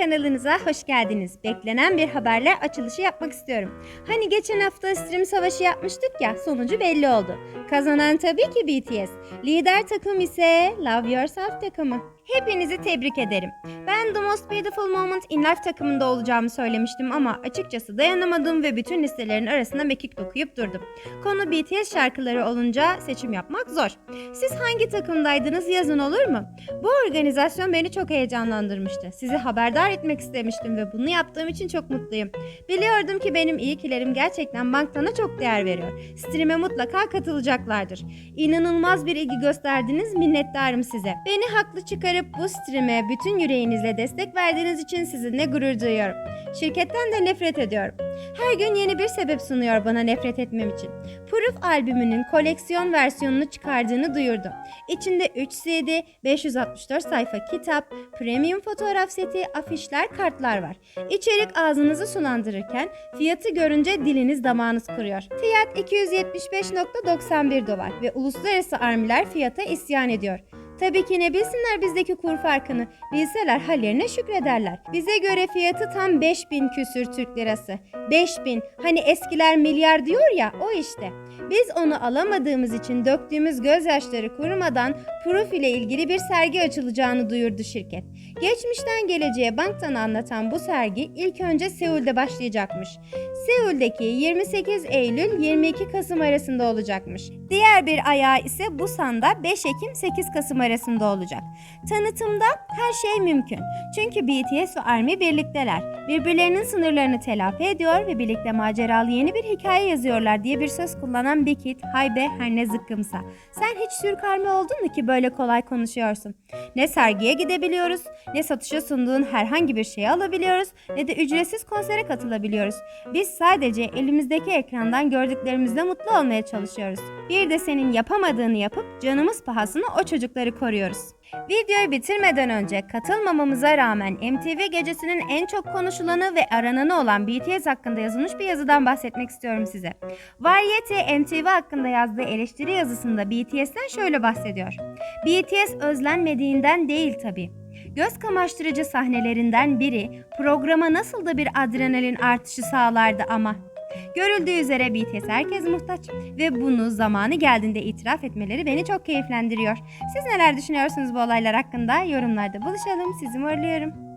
kanalınıza hoş geldiniz. Beklenen bir haberle açılışı yapmak istiyorum. Hani geçen hafta stream savaşı yapmıştık ya, sonucu belli oldu. Kazanan tabii ki BTS. Lider takım ise Love Yourself takımı. Hepinizi tebrik ederim. Ben The Most Beautiful Moment in Life takımında olacağımı söylemiştim ama açıkçası dayanamadım ve bütün listelerin arasında mekik dokuyup durdum. Konu BTS şarkıları olunca seçim yapmak zor. Siz hangi takımdaydınız yazın olur mu? Bu organizasyon beni çok heyecanlandırmıştı. Sizi haberdar etmek istemiştim ve bunu yaptığım için çok mutluyum. Biliyordum ki benim iyikilerim gerçekten Bangtan'a çok değer veriyor. Stream'e mutlaka katılacaklardır. İnanılmaz bir ilgi gösterdiniz, minnettarım size. Beni haklı çıkarıp bu stream'e bütün yüreğinizle destek verdiğiniz için sizinle gurur duyuyorum. Şirketten de nefret ediyorum. Her gün yeni bir sebep sunuyor bana nefret etmem için. Proof albümünün koleksiyon versiyonunu çıkardığını duyurdu. İçinde 3 CD, 564 sayfa kitap, premium fotoğraf seti, afişler, kartlar var. İçerik ağzınızı sulandırırken fiyatı görünce diliniz damağınız kuruyor. Fiyat 275.91 dolar ve uluslararası armiler fiyata isyan ediyor. Tabii ki ne bilsinler bizdeki kur farkını. Bilseler hallerine şükrederler. Bize göre fiyatı tam 5000 küsür Türk lirası. 5000. Hani eskiler milyar diyor ya o işte. Biz onu alamadığımız için döktüğümüz gözyaşları kurumadan Proof ile ilgili bir sergi açılacağını duyurdu şirket. Geçmişten geleceğe banktan anlatan bu sergi ilk önce Seul'de başlayacakmış. Seul'deki 28 Eylül 22 Kasım arasında olacakmış. Diğer bir ayağı ise Busan'da 5 Ekim 8 Kasım arasında olacak. Tanıtımda her şey mümkün. Çünkü BTS ve ARMY birlikteler. Birbirlerinin sınırlarını telafi ediyor ve birlikte maceralı yeni bir hikaye yazıyorlar diye bir söz kullanan Big Hit, Haybe her ne zıkkımsa. Sen hiç Türk ARMY oldun mu ki böyle kolay konuşuyorsun? Ne sergiye gidebiliyoruz, ne satışa sunduğun herhangi bir şeyi alabiliyoruz, ne de ücretsiz konsere katılabiliyoruz. Biz sadece elimizdeki ekrandan gördüklerimizle mutlu olmaya çalışıyoruz. Bir de senin yapamadığını yapıp canımız pahasına o çocukları koruyoruz. Videoyu bitirmeden önce katılmamamıza rağmen MTV gecesinin en çok konuşulanı ve arananı olan BTS hakkında yazılmış bir yazıdan bahsetmek istiyorum size. Variety MTV hakkında yazdığı eleştiri yazısında BTS'ten şöyle bahsediyor. BTS özlenmediğinden değil tabii. Göz kamaştırıcı sahnelerinden biri programa nasıl da bir adrenalin artışı sağlardı ama. Görüldüğü üzere BTS herkes muhtaç ve bunu zamanı geldiğinde itiraf etmeleri beni çok keyiflendiriyor. Siz neler düşünüyorsunuz bu olaylar hakkında? Yorumlarda buluşalım. Sizi uğurluyorum.